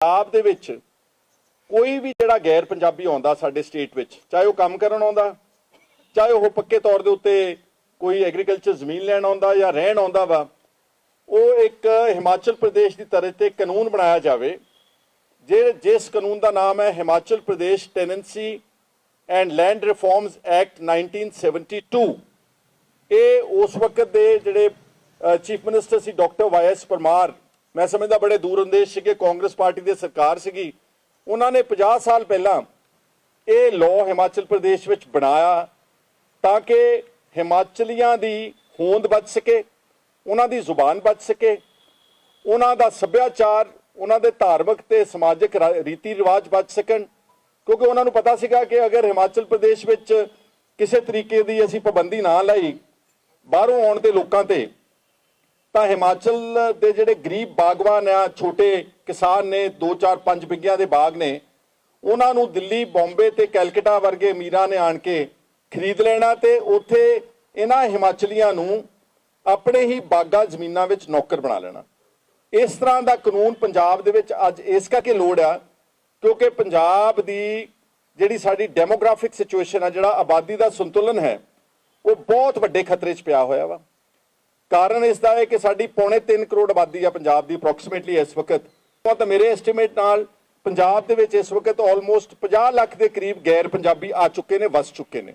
ਪੰਜਾਬ ਦੇ ਵਿੱਚ ਕੋਈ ਵੀ ਜਿਹੜਾ ਗੈਰ ਪੰਜਾਬੀ ਆਉਂਦਾ ਸਾਡੇ ਸਟੇਟ ਵਿੱਚ, ਚਾਹੇ ਉਹ ਕੰਮ ਕਰਨ ਆਉਂਦਾ, ਚਾਹੇ ਉਹ ਪੱਕੇ ਤੌਰ ਦੇ ਉੱਤੇ ਕੋਈ ਐਗਰੀਕਲਚਰ ਜ਼ਮੀਨ ਲੈਣ ਆਉਂਦਾ ਜਾਂ ਰਹਿਣ ਆਉਂਦਾ ਵਾ, ਉਹ ਇੱਕ ਹਿਮਾਚਲ ਪ੍ਰਦੇਸ਼ ਦੀ ਤਰ੍ਹਾਂ ਤੇ ਕਾਨੂੰਨ ਬਣਾਇਆ ਜਾਵੇ, ਜੇ ਜਿਸ ਕਾਨੂੰਨ ਦਾ ਨਾਮ ਹੈ Himachal Pradesh tenancy and land reforms act 1972 ਇਹ ਉਸ ਵਕਤ ਦੇ ਜਿਹੜੇ ਚੀਫ ਮਿਨਿਸਟਰ ਸੀ ਡਾਕਟਰ ਵਾਈਐਸ ਪਰਮਾਰ ਮੈਂ ਸਮਝਦਾ ਬੜੇ ਦੂਰ ਅੰਦੇਸ਼ ਸੀਗੇ, ਕਾਂਗਰਸ ਪਾਰਟੀ ਦੀ ਸਰਕਾਰ ਸੀਗੀ। ਉਹਨਾਂ ਨੇ 50 ਸਾਲ ਪਹਿਲਾਂ ਇਹ ਲਾਅ ਹਿਮਾਚਲ ਪ੍ਰਦੇਸ਼ ਵਿੱਚ ਬਣਾਇਆ ਤਾਂ ਕਿ ਹਿਮਾਚਲੀਆਂ ਦੀ ਹੋਂਦ ਬਚ ਸਕੇ, ਉਹਨਾਂ ਦੀ ਜ਼ੁਬਾਨ ਬਚ ਸਕੇ। ਉਹਨਾਂ ਦਾ ਸੱਭਿਆਚਾਰ, ਉਹਨਾਂ ਦੇ ਧਾਰਮਿਕ ਤੇ ਸਮਾਜਿਕ ਰੀਤੀ ਰਿਵਾਜ ਬਚ ਸਕਣ। ਕਿਉਂਕਿ ਉਹਨਾਂ ਨੂੰ ਪਤਾ ਸੀਗਾ ਕਿ ਅਗਰ ਹਿਮਾਚਲ ਪ੍ਰਦੇਸ਼ ਵਿੱਚ ਕਿਸੇ ਤਰੀਕੇ ਦੀ ਅਸੀਂ ਪਾਬੰਦੀ ਨਾ ਲਾਈ, ਬਾਹਰੋਂ ਆਉਣ ਦੇ ਲੋਕਾਂ ਤੇ ਤਾਂ ਹਿਮਾਚਲ ਦੇ ਜਿਹੜੇ ਗਰੀਬ ਬਾਗਵਾਨ ਆ, ਛੋਟੇ ਕਿਸਾਨ ਨੇ 2 4 5 ਬਿੱਗਿਆਂ ਦੇ ਬਾਗ ਨੇ, ਉਹਨਾਂ ਨੂੰ ਦਿੱਲੀ, ਬੰਬੇ ਤੇ ਕੈਲਕਟਾ ਵਰਗੇ ਅਮੀਰਾਂ ਨੇ ਆਣ ਕੇ ਖਰੀਦ ਲੈਣਾ ਤੇ ਉੱਥੇ ਇਹਨਾਂ ਹਿਮਾਚਲੀਆਂ ਨੂੰ ਆਪਣੇ ਹੀ ਬਾਗਾ ਜ਼ਮੀਨਾਂ ਵਿੱਚ ਨੌਕਰ ਬਣਾ ਲੈਣਾ। ਇਸ ਤਰ੍ਹਾਂ ਦਾ ਕਾਨੂੰਨ ਪੰਜਾਬ ਦੇ ਵਿੱਚ ਅੱਜ ਇਸ ਕਰਕੇ ਲੋੜ ਆ, ਕਿਉਂਕਿ ਪੰਜਾਬ ਦੀ ਜਿਹੜੀ ਸਾਡੀ ਡੈਮੋਗ੍ਰਾਫਿਕ ਸਿਚੁਏਸ਼ਨ ਆ, ਜਿਹੜਾ ਆਬਾਦੀ ਦਾ ਸੰਤੁਲਨ ਹੈ, ਉਹ ਬਹੁਤ ਵੱਡੇ ਖਤਰੇ 'ਚ ਪਿਆ ਹੋਇਆ ਵਾ। ਕਾਰਨ ਇਸ ਦਾ ਹੈ ਕਿ ਸਾਡੀ ਪੌਣੇ 3 ਕਰੋੜ ਆਬਾਦੀ ਆ ਪੰਜਾਬ ਦੀ ਅਪਰੋਕਸੀਮੇਟਲੀ ਇਸ ਵਕਤ। ਤਾਂ ਮੇਰੇ ਐਸਟੀਮੇਟ ਨਾਲ ਪੰਜਾਬ ਦੇ ਵਿੱਚ ਇਸ ਵਕਤ ਆਲਮੋਸਟ 50 ਲੱਖ ਦੇ ਕਰੀਬ ਗੈਰ ਪੰਜਾਬੀ ਆ ਚੁੱਕੇ ਨੇ, ਵਸ ਚੁੱਕੇ ਨੇ।